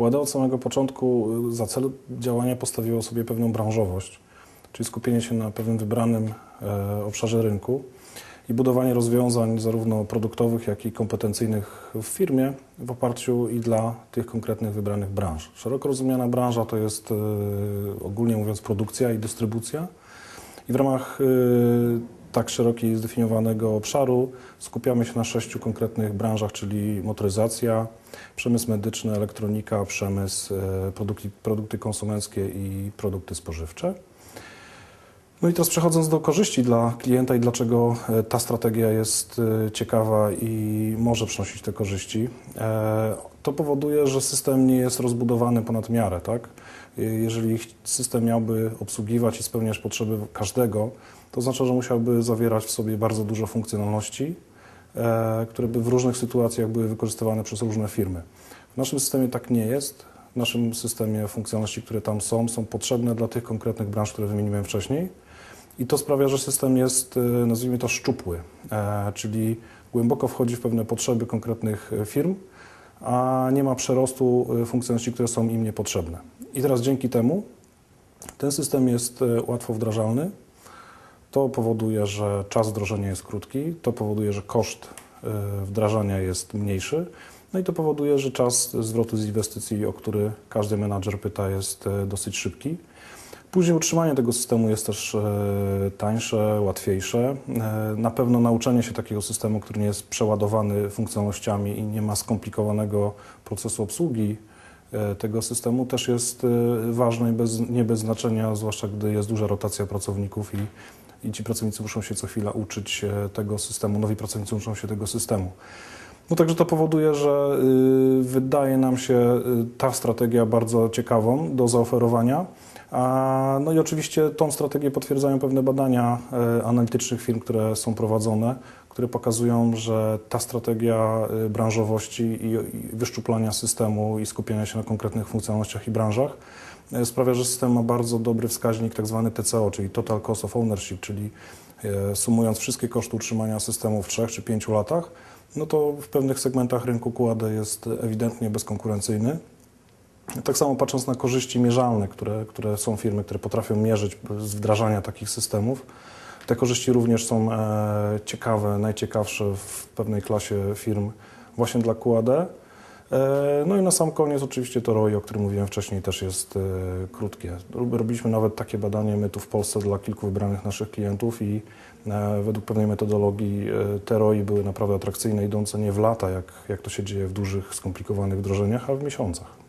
QAD od samego początku y, za cel działania postawiło sobie pewną branżowość, czyli skupienie się na pewnym wybranym e, obszarze rynku i budowanie rozwiązań zarówno produktowych, jak i kompetencyjnych w firmie w oparciu i dla tych konkretnych wybranych branż. Szeroko rozumiana branża to jest e, ogólnie mówiąc produkcja i dystrybucja i w ramach y, tak szerokiej zdefiniowanego obszaru skupiamy się na sześciu konkretnych branżach, czyli motoryzacja, przemysł medyczny, elektronika, przemysł, e, produkty, produkty konsumenckie i produkty spożywcze. No i teraz przechodząc do korzyści dla klienta i dlaczego e, ta strategia jest e, ciekawa i może przynosić te korzyści, e, to powoduje, że system nie jest rozbudowany ponad miarę. Tak? Jeżeli system miałby obsługiwać i spełniać potrzeby każdego, to oznacza, że musiałby zawierać w sobie bardzo dużo funkcjonalności, które by w różnych sytuacjach były wykorzystywane przez różne firmy. W naszym systemie tak nie jest. W naszym systemie funkcjonalności, które tam są, są potrzebne dla tych konkretnych branż, które wymieniłem wcześniej. I to sprawia, że system jest, e, nazwijmy to, szczupły, e, czyli głęboko wchodzi w pewne potrzeby konkretnych e, firm, a nie ma przerostu funkcjonalności, które są im niepotrzebne. I teraz dzięki temu ten system jest łatwo wdrażalny. To powoduje, że czas wdrożenia jest krótki, to powoduje, że koszt wdrażania jest mniejszy, no i to powoduje, że czas zwrotu z inwestycji, o który każdy menadżer pyta, jest dosyć szybki. Później utrzymanie tego systemu jest też e, tańsze, łatwiejsze. E, Na pewno nauczenie się takiego systemu, który nie jest przeładowany funkcjonalnościami i nie ma skomplikowanego procesu obsługi e, tego systemu też jest ważne i bez, nie bez znaczenia, zwłaszcza gdy jest duża rotacja pracowników i, i ci pracownicy muszą się co chwila uczyć tego systemu, nowi pracownicy uczą się tego systemu. No także to powoduje, że y, wydaje nam się y, ta strategia bardzo ciekawą do zaoferowania. No i oczywiście tą strategię potwierdzają pewne badania e, analitycznych firm, które są prowadzone, które pokazują, że ta strategia y, branżowości i, wyszczuplania systemu i skupienia się na konkretnych funkcjonalnościach i branżach e, sprawia, że system ma bardzo dobry wskaźnik tak zwany TCO, czyli Total Cost of Ownership, czyli e, sumując wszystkie koszty utrzymania systemu w 3 czy 5 latach, no to w pewnych segmentach rynku QAD jest ewidentnie bezkonkurencyjny. Tak samo patrząc na korzyści mierzalne, które, które są firmy, które potrafią mierzyć z wdrażania takich systemów, te korzyści również są e, ciekawe, najciekawsze w pewnej klasie firm właśnie dla QAD. E, no i na sam koniec oczywiście to ROI, o którym mówiłem wcześniej, też jest e, krótkie. Robiliśmy nawet takie badanie my tu w Polsce dla kilku wybranych naszych klientów i według pewnej metodologii te ROI były naprawdę atrakcyjne, idące nie w lata, jak, jak to się dzieje w dużych, skomplikowanych wdrożeniach, a w miesiącach.